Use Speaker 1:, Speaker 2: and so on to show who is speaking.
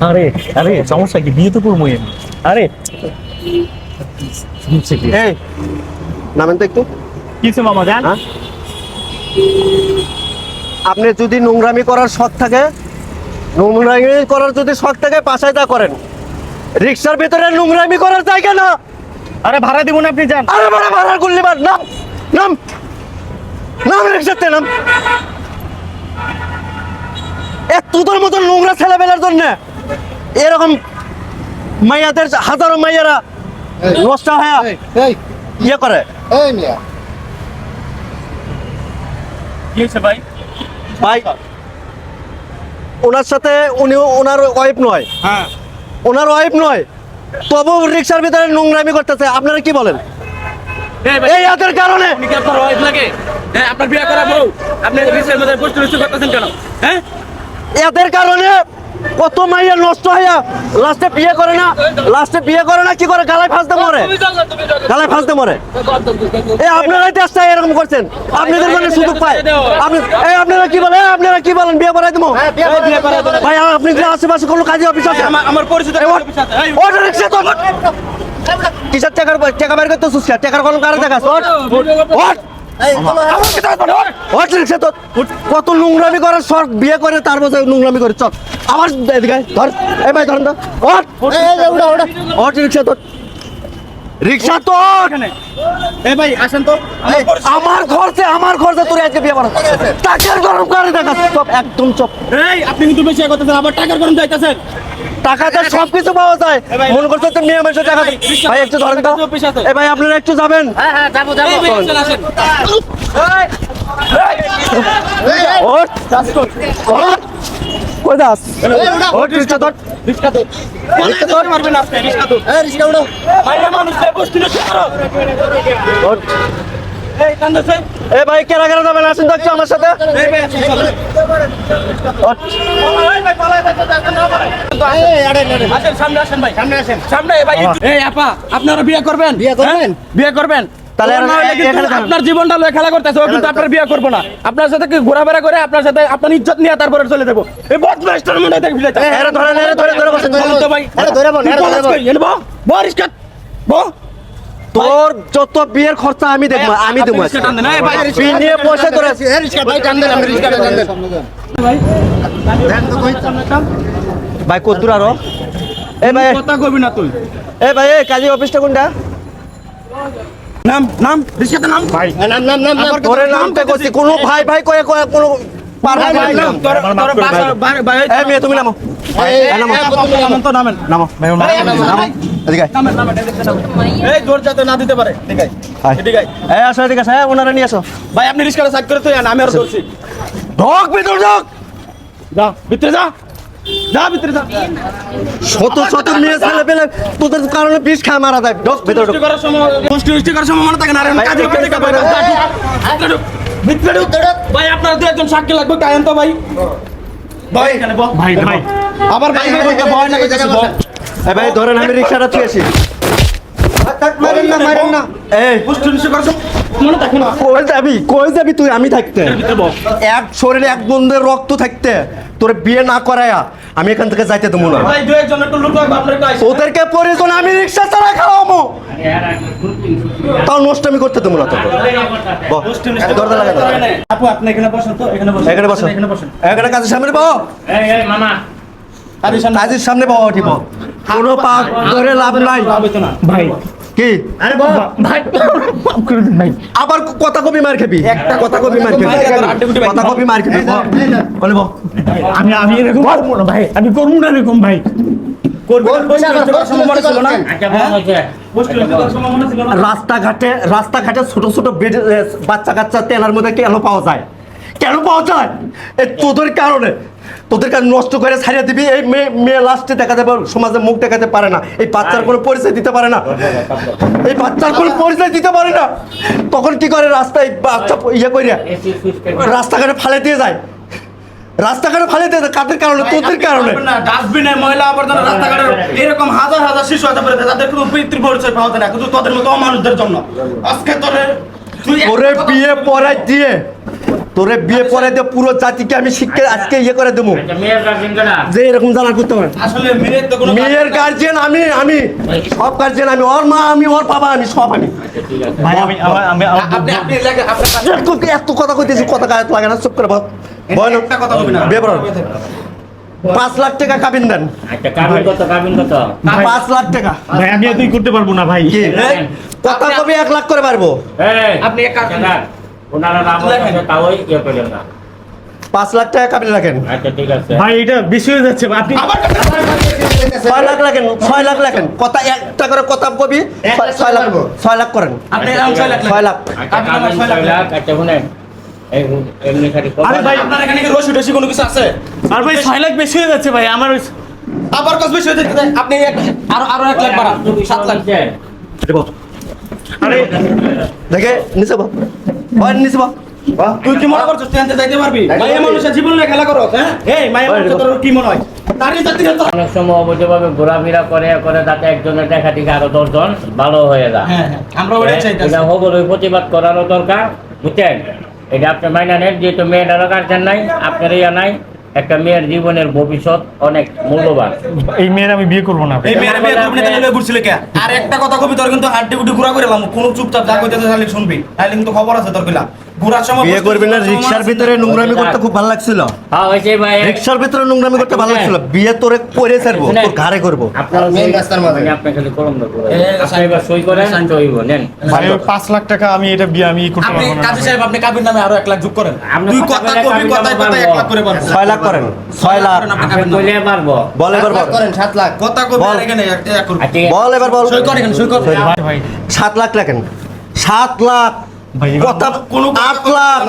Speaker 1: আরে আরে সমস্যা কি? বিয়ে তো করব আরে
Speaker 2: এই নামেন তো একটু।
Speaker 1: কিছু মামা জান?
Speaker 2: হ্যাঁ? আপনি যদি নোংরামি করার শখ থাকে নোংরামি করার যদি শখ থাকে পাশায় তা করেন। রিক্সার ভিতরে নোংরামি করার জায়গা না।
Speaker 1: আরে ভাড়া দিব না আপনি যান
Speaker 2: আরে বড় ভাড়া গুল্লি মার নাম নাম। নাম রিক্সাতে নাম। এ তোদের মতন নোংরা ছেলেবেলার জন্য। এরকম মাইয়াদের হাজারো মাইয়ারা নষ্ট হয়ে ইয়ে করে।
Speaker 1: ভাই?
Speaker 2: ভাই ওনার সাথে উনি ওনার ওয়াইফ নয়।
Speaker 1: হ্যাঁ।
Speaker 2: ওনার ওয়াইফ নয়। তবু রিক্সার ভিতরে নোংরামি করতেছে। আপনারা কি বলেন? এই এদের কারণে।
Speaker 3: আপনার ওয়াইফ লাগে হ্যাঁ আপনার বিয়ে করা বউ আপনি করতেছেন কেন? হ্যাঁ?
Speaker 2: এদের কারণে কত মাইয়া নষ্ট হইয়া লাস্টে বিয়ে করে না? লাস্টে বিয়ে করে না কি করে? গালায় ফাঁসতে মরে? গালায় ফাঁসতে মরে? এই আপনারাই দেশটা এরকম করছেন। আপনাদের জন্য সুযোগ পায়। আপনি এই আপনারা কি বলেন? আপনারা কি বলেন? বিয়ে করাই দেবো
Speaker 3: করা
Speaker 2: ভাই আপনি কি আশেপাশে কোনো কাজে অফিস আছে?
Speaker 3: আমার- পরিচিত
Speaker 2: ওঠ রিক্সা তো কিসের টাকার টাকা বের করতে সুস্কা টাকার কলম কারে দেখাস কত নোংরামি করে সর বিয়ে করে তার বছর নোংরামি করে চল। আবার ধর। এ ভাই ধরেন তো রিক্সা তো রিক্সা তো।
Speaker 3: এই ভাই আসেন তো আমার
Speaker 2: খরচে আমার খরচে তোর আজকে বিয়ে করা টাকার গরম করে দেখাস চপ একদম চপ
Speaker 3: এই আপনি কিন্তু বেশি ইয়ে করতেছেন আবার টাকার গরম যাইতেছেন
Speaker 2: টাকাতে সব কিছু পাওয়া যায়
Speaker 3: এ
Speaker 2: মনে তো মেয়ে মানুষের টাকা
Speaker 3: ভাই,
Speaker 2: একটু ধরেন তো এ ভাই আপনারা একটু যাবেন
Speaker 3: এই ভাই, আসেন, আসেন।
Speaker 2: ওঠ ওঠ কই দাস রিক্সা ধর।
Speaker 3: মারবেন।
Speaker 4: এই, রিস্কা উড়াও।
Speaker 3: মাইরা করো।
Speaker 2: এ ভাই কেনা কেনা যাবেন আসেন তো একটু আমার সাথে?
Speaker 3: এই ভাই, আসেন, পালাই।
Speaker 4: এই।
Speaker 3: আসেন সামনে আসেন ভাই। সামনে আসেন। সামনে ভাই। এই আপা আপনারা বিয়ে করবেন?
Speaker 4: বিয়ে করবেন?
Speaker 3: হ্যাঁ? বিয়ে করবেন?
Speaker 2: তাহলে
Speaker 3: আপনার জীবনটা লয়ে খেলা করতেছে ও কিন্তু আপনার বিয়ে করব না। আপনার সাথে ঘোরাফেরা করে আপনার সাথে আপনার ইজ্জত নিয়ে তারপরে চলে যাব। এই বদমাইশটার মনে দেখবি
Speaker 2: ধরে ধরে
Speaker 3: ভাই
Speaker 4: ধরে ধরে
Speaker 3: রিস্কাত, বল।
Speaker 2: তোর যত বিয়ের খরচা আমি দেখব আমি দেবো নিয়ে পয়সা তোরা
Speaker 4: ভাই,
Speaker 2: কদ্দুর আরও। এ ভাই
Speaker 3: কথা কবি না তুই।
Speaker 2: এ ভাই এ কাজী অফিসটা কোনটা?
Speaker 3: নাম নাম রিস্কাতে নাম ভাই
Speaker 4: নাম, নাম, নাম, নাম।
Speaker 2: তোরে নামটা করছি কোনো ভাই ভাই কয়ে কয়ে কোনো পারবা
Speaker 4: ভাই,
Speaker 2: নাম।
Speaker 3: তোর তোর ভাই ভাই
Speaker 2: এ মেয়ে তুমি নামো এ, নামো
Speaker 3: তো নামেন
Speaker 2: নামো
Speaker 3: ভাই, নামো,
Speaker 2: নামো এদিকে
Speaker 3: নামেন নামেন এদিকে নামেন। এই জোর যাতে না দিতে পারে ঠিক আছে। এদিকে।
Speaker 2: এ আসো এদিকে আসো ওনারা নিয়ে আসো
Speaker 3: ভাই আপনি রিস্কাটা সাইড করে তুই আন, আমি আর ধরছি
Speaker 2: ঢোক ভিতর ঢোক
Speaker 3: যা ভিতরে যা যা ভিতরে যা।
Speaker 2: শত শত মেয়ে ছেলে পেলে তোদের কারণে বিষ খায় মারা যায়। ঢোক ভিতর ঢোক।
Speaker 3: করার সময় করার মনে থাকে না আর কাজে কাজে কাজে কাজে ভিতরে ঢুক, ভাই আপনার দু একজন সাক্ষী লাগবে তো ভাই। ভাই
Speaker 1: ভাই ভাই।
Speaker 3: আবার ভাই ভাই বলতে ভয় না কিছু
Speaker 2: ভাই ধরেন আমি রিক্সাটা থুয়েছি
Speaker 4: মারেন না, মারেন না।
Speaker 2: এই
Speaker 3: মনে থাকে না।
Speaker 2: কই যাবি? কই যাবি তুই? আমি থাকতে। এক শরীরে এক বন্ধের রক্ত থাকতে তোর বিয়ে না করায়া আমি এখান থেকে যাইতে দেবো না। ওদেরকে প্রয়োজন আমি রিক্সা চালা খাওয়াবো। তাও নষ্ট আমি করতে দেবো না তোকে। বল,
Speaker 3: পুষ্টি পুষ্টি
Speaker 2: দরজা লাগা
Speaker 3: আপু আপনি এখানে বসেন তো এখানে বসেন
Speaker 2: এখানে বসো।
Speaker 3: এখানে বসেন।
Speaker 2: এখানে কাজের সামনে পাও
Speaker 1: মামা।
Speaker 3: কাজের সামনে
Speaker 2: কাজের সামনে পাও উঠিব। কোনো পাক ধরে লাভ নাই।
Speaker 1: ভাই
Speaker 2: কি?
Speaker 1: আরে ভাই করে দিন ভাই।
Speaker 2: আবার কথা কবি মার খেবি। একটা কথা কবি মার খেবি। কথা কবি মার খেবি। বলে
Speaker 1: আমি আমি এরকম করব না ভাই। আমি করব না এরকম ভাই।
Speaker 2: রাস্তাঘাটে রাস্তাঘাটে ছোট ছোট বাচ্চা কাচ্চা তেলার মধ্যে কেন পাওয়া যায়? কেন পাওয়া যায়? এই তোদের কারণে। তোদের কারণে নষ্ট করে ছাড়িয়ে দিবি এই মেয়ে মেয়ে লাস্টে দেখা যাবে সমাজে মুখ দেখাতে পারে না। এই বাচ্চার কোনো পরিচয় দিতে পারে না। এই বাচ্চার কোনো পরিচয় দিতে পারে না। তখন কি করে রাস্তায় বাচ্চা ইয়ে করিয়া রাস্তাঘাটে ফালে দিয়ে যায়। রাস্তাঘাটে ফালে দিয়ে যায় কাদের কারণে? তোদের কারণে।
Speaker 3: ডাস্টবিনে ময়লা আবর্জনা রাস্তাঘাটে এরকম হাজার হাজার শিশু আছে তাদের কোনো পিতৃ পরিচয় পাওয়া যায় না কিন্তু তোদের মতো অমানুষদের জন্য। আজকে তোরে তুই
Speaker 2: ওরে বিয়ে পড়াই দিয়ে। তোরে বিয়ে পরে দিয়ে পুরো জাতিকে আমি শিক্ষা আজকে ইয়ে করে দেবো।
Speaker 5: আচ্ছা গার্জেন
Speaker 2: যে এরকম জানা করতে পারে।
Speaker 3: মেয়ের তো কোনো
Speaker 2: মেয়ের গার্জিয়ান আমি আমি। সব গার্জিয়ান আমি। ওর মা আমি ওর বাবা আমি সব আমি।
Speaker 5: আচ্ছা
Speaker 2: এত কথা কইতেছি কথা গায়ে লাগে না চুপ করে বল। পাঁচ লাখ টাকা কাবিন দেন।
Speaker 5: আচ্ছা কাবিন কত কাবিন কত?
Speaker 2: পাঁচ লাখ টাকা।
Speaker 1: ভাই আমি এতই করতে পারব না ভাই।
Speaker 2: কি? কথা কবি এক লাখ করে পারব
Speaker 3: আপনি এক
Speaker 5: ওনারা নাম তাও ইয়ে করলেন না।
Speaker 2: পাঁচ লাখ টাকা রাখেন।
Speaker 5: আচ্ছা ঠিক আছে।
Speaker 1: ভাই এটা বেশি হয়ে যাচ্ছে আপনি
Speaker 2: ছয় লাখ রাখেন ছয় লাখ রাখেন। কথা একটা করে কথা কবি ছয়- লাখ ছয় লাখ করেন।
Speaker 3: আপনি ছয় লাখ
Speaker 2: ছয় লাখ।
Speaker 5: আচ্ছা
Speaker 3: ছয় লাখ
Speaker 5: আচ্ছা শুনেন।
Speaker 1: আরে ভাই,
Speaker 3: আপনার এখানে কি রসি টসি কোনো কিছু আছে?
Speaker 1: আর ভাই ছয় লাখ বেশি হয়ে যাচ্ছে ভাই আমার
Speaker 3: আবার কত বেশি হয়ে যেতে আপনি এক- আরও আরও এক লাখ বাড়ান। সাত লাখ।
Speaker 1: আরে
Speaker 2: দেখে নিচে বল ওই নিচে বল
Speaker 3: তুই কি মনে করছিস তুই যাইতে পারবি? মাইয়া মানুষের জীবন নিয়ে খেলা করো হ্যাঁ? এই মাইয়া মানুষের তোর কি মনে হয়?
Speaker 5: অনেক সময় অবৈধভাবে ঘোরাফেরা করে করে তাতে একজনের দেখা থেকে আরও দশজন ভালো হয়ে যায়।
Speaker 3: হ্যাঁ হ্যাঁ চাইতেছি।
Speaker 5: এটা অবশ্যই প্রতিবাদ করারও দরকার বুঝছেন? এটা আপনি মাইনা নেন যেহেতু মেয়েটারও গার্জেন নাই আপনার ইয়া নাই একটা মেয়ের জীবনের ভবিষ্যৎ অনেক মূল্যবান।
Speaker 1: এই মেয়ের আমি বিয়ে করব না।
Speaker 3: এই মেয়ের বিয়ে করবি না তাহলে ঘুরছিলে কে? আর একটা কথা কবি তোর কিন্তু হাড্ডি গুড্ডি ঘুরা করে এলাম কোন চুপচাপ যা কইতেছে তাহলে শুনবি। তাহলে কিন্তু খবর আছে তোর কইলা
Speaker 2: বিয়ে করবি না রিক্সার ভিতরে নোংরামি করতে খুব ভালো লাগছিল।
Speaker 5: হ্যাঁ
Speaker 2: রিক্সার ভিতরে নোংরামি করতে ভালো লাগছিল। বিয়ে তোরে করে ছাড়বো তোর ঘাড়ে করব।
Speaker 1: পাঁচ লাখ টাকা আমি এটা বিয়ে আমি করতে পারব
Speaker 3: কাজী সাহেব আপনি কাবির নামে আরও এক লাখ যোগ করেন।
Speaker 5: আপনি
Speaker 3: তুই
Speaker 5: কথা
Speaker 3: কথা কবি কথায় কথায় এক লাখ করে পারব।
Speaker 2: ছয় লাখ করেন ছয় লাখ
Speaker 5: পারব।
Speaker 2: বল
Speaker 4: করেন সাত লাখ।
Speaker 3: কথা কবি
Speaker 2: বল।
Speaker 3: এখানে এক করবি
Speaker 2: এবার বল।
Speaker 3: সই সই
Speaker 2: সাত লাখ রাখেন সাত লাখ কথা
Speaker 3: কোনো
Speaker 2: আট লাখ